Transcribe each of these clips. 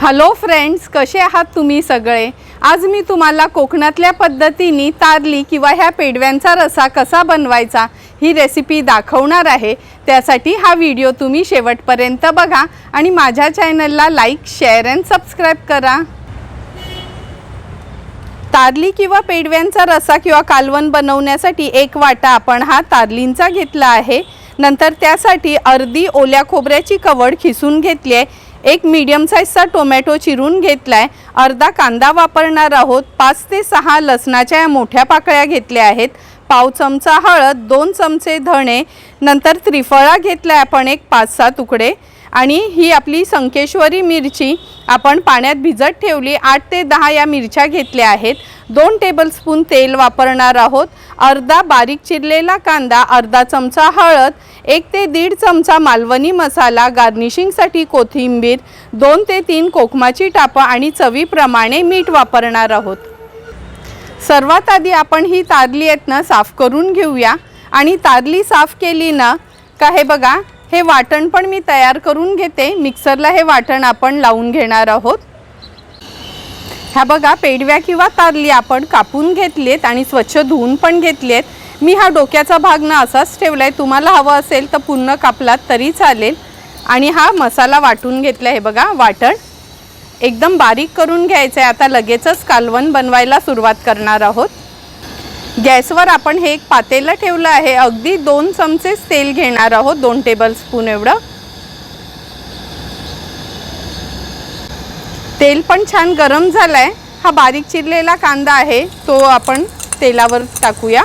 Hello friends कसे आहात तुम्ही सगळे? आज मी तुम्हाला कोकणातल्या पद्धतीने तारली किंवा ह्या पेडव्यांचा रसा कसा बनवायचा ही रेसिपी दाखवणार आहे. त्यासाठी हा व्हिडिओ तुम्ही शेवटपर्यंत बघा आणि माझ्या चॅनलला लाईक शेअर अँड सबस्क्राईब करा. तारली किंवा पेडव्यांचा रसा किंवा कालवण बनवण्यासाठी एक वाटा आपण हा तारलींचा घेतला आहे. नंतर त्यासाठी अर्धी ओल्या खोबऱ्याची कवड खिसून घेतली आहे. एक मीडियम साईजचा टोमॅटो चिरून घेतला आहे अर्धा कांदा वापरणार आहोत. पाच ते सहा लसणाच्या या मोठ्या पाकळ्या घेतल्या आहेत. पाव चमचा हळद दोन चमचे धणे नंतर त्रिफळा घेतला आपण एक पाच सहा तुकडे आणि ही आपली संकेश्वरी मिरची आपण पाण्यात भिजत ठेवली. आठ ते दहा या मिरच्या घेतल्या आहेत. दोन टेबलस्पून तेल वापरणार आहोत. अर्धा बारीक चिरलेला कांदा अर्धा चमचा हळद एक ते दीड चमचा मालवणी मसाला गार्निशिंगसाठी कोथिंबीर दोन ते तीन कोकमाची टापं आणि चवीप्रमाणे मीठ वापरणार आहोत. सर्वात आधी आपण ही तारली आहेत ना साफ करून घेऊया. आणि तारली साफ केली ना का हे बघा हे वाटण पण मी तयार करून घेते. मिक्सरला हे वाटण आपण लावून घेणार आहोत. ह्या बघा पेडव्या किंवा तारली आपण कापून घेतलेत आणि स्वच्छ धुवून पण घेतलेत. मी हा डोक्याचा भाग ना असाच ठेवला आहे तुम्हाला हवं असेल तर पूर्ण कापलात तरी चालेल. आणि हा मसाला वाटून घेतला हे बघा वाटण. एकदम बारीक करून घ्यायचं आहे आता लगेचच कालवण बनवायला सुरुवात करणार आहोत. गॅसवर आपण हे एक पातेलं ठेवलं आहे. अगदी दोन चमचेच तेल घेणार आहोत दोन टेबल स्पून एवढं. तेल पण छान गरम झालंय. हा बारीक चिरलेला कांदा आहे तो आपण तेलावर टाकूया.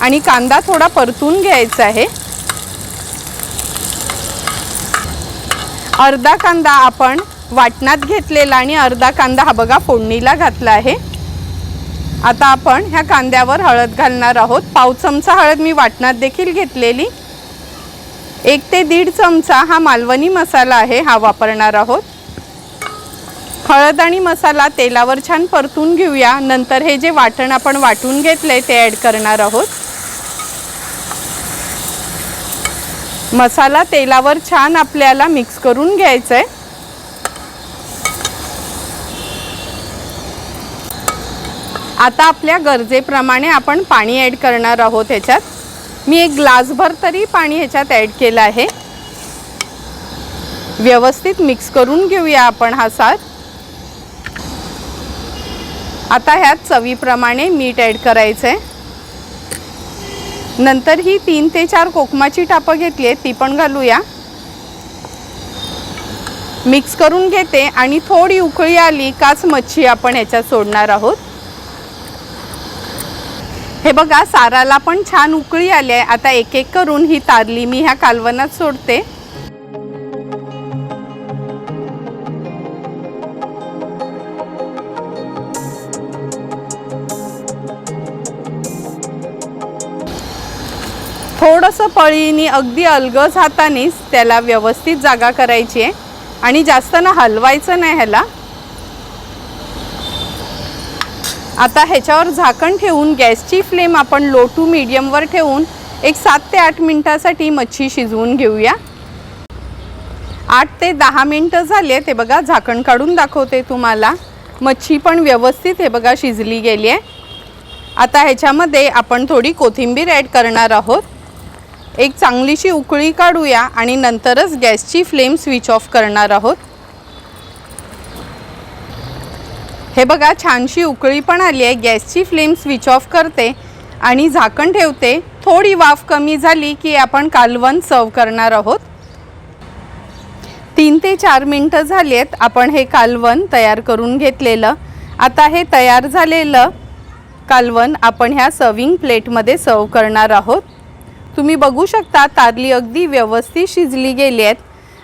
आणि कांदा थोडा परतून घ्यायचा आहे. अर्धा कांदा आपण वाटणात घेतलेला आणि अर्धा कांदा हा बघा फोडणीला घातला आहे. आता आपण ह्या कांद्यावर हळद घालणार आहोत. पाव चमचा हळद मी वाटणात देखील घेतलेली. एक ते दीड चमचा हा मालवणी मसाला आहे हा वापरणार आहोत. हळद आणि मसाला तेलावर छान परतून घेऊया. नंतर हे जे वाटण आपण वाटून घेतलंय ते ॲड करणार आहोत. मसाला तेलावर छान आपल्याला मिक्स करून घ्यायचं आहे आता आपल्या गरजेप्रमाणे आपण पाणी ॲड करणार आहोत ह्याच्यात. मी एक ग्लासभर तरी पाणी ह्याच्यात ॲड केलं आहे. व्यवस्थित मिक्स करून घेऊया आपण हा सार. आता ह्यात चवीप्रमाणे मीठ ॲड करायचं आहे नंतर ही तीन ते चार कोकमाची टापं घेतली आहे ती पण घालूया. मिक्स करून घेते आणि थोडी उकळी आली काच मच्छी आपण ह्याच्यात सोडणार आहोत. हे बघा साराला पण छान उकळी आली आहे. आता एक एक करून ही तारली मी ह्या कालवनात सोडते. थोडंसं पळीनी अगदी अलगज हातानेच त्याला व्यवस्थित जागा करायची आहे. आणि जास्त ना हलवायचं नाही ह्याला. आता ह्याच्यावर झाकण ठेवून गॅसची फ्लेम आपण लो टू मीडियमवर ठेवून एक सात ते आठ मिनटासाठी मच्छी शिजवून घेऊया. आठ ते दहा मिनटं झाले ते बघा झाकण काढून दाखवते तुम्हाला. मच्छी पण व्यवस्थित हे बघा शिजली गेली आहे. आता ह्याच्यामध्ये आपण थोडी कोथिंबीर ॲड करणार आहोत. एक चांगलीशी उकळी काढूया आणि नंतरच गॅसची फ्लेम स्विच ऑफ करणार आहोत. हे बघा छानशी उकळी पण आली आहे. गॅसची फ्लेम स्विच ऑफ करते आणि झाकण ठेवते. थोडी वाफ कमी झाली की आपण कालवण सर्व करणार आहोत. तीन ते चार मिनटं झाली आहेत. आपण हे कालवण तयार करून घेतलेलं. आता हे तयार झालेलं कालवण आपण ह्या सर्विंग प्लेटमध्ये सर्व करणार आहोत. तुम्ही बघू शकता तारली अगदी व्यवस्थित शिजली गेली आहेत.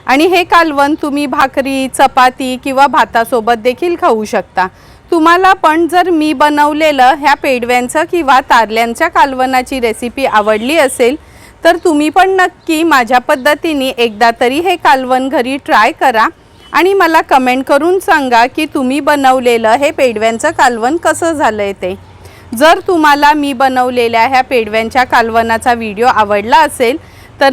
आणि हे कालवण तुम्ही भाकरी चपाती किंवा भातासोबत देखील खाऊ शकता. तुम्हाला पण जर मी बनवलेलं ह्या पेडव्यांचं किंवा तारल्यांच्या कालवणाची रेसिपी आवडली असेल तर तुम्ही पण नक्की माझ्या पद्धतीने एकदा तरी हे कालवण घरी ट्राय करा आणि मला कमेंट करून सांगा की तुम्ही बनवलेलं हे पेडव्यांचं कालवण कसं झालं आहे ते. जर तुम्हाला मी बनवलेल्या ह्या पेडव्यांच्या कालवनाचा व्हिडिओ आवडला असेल तर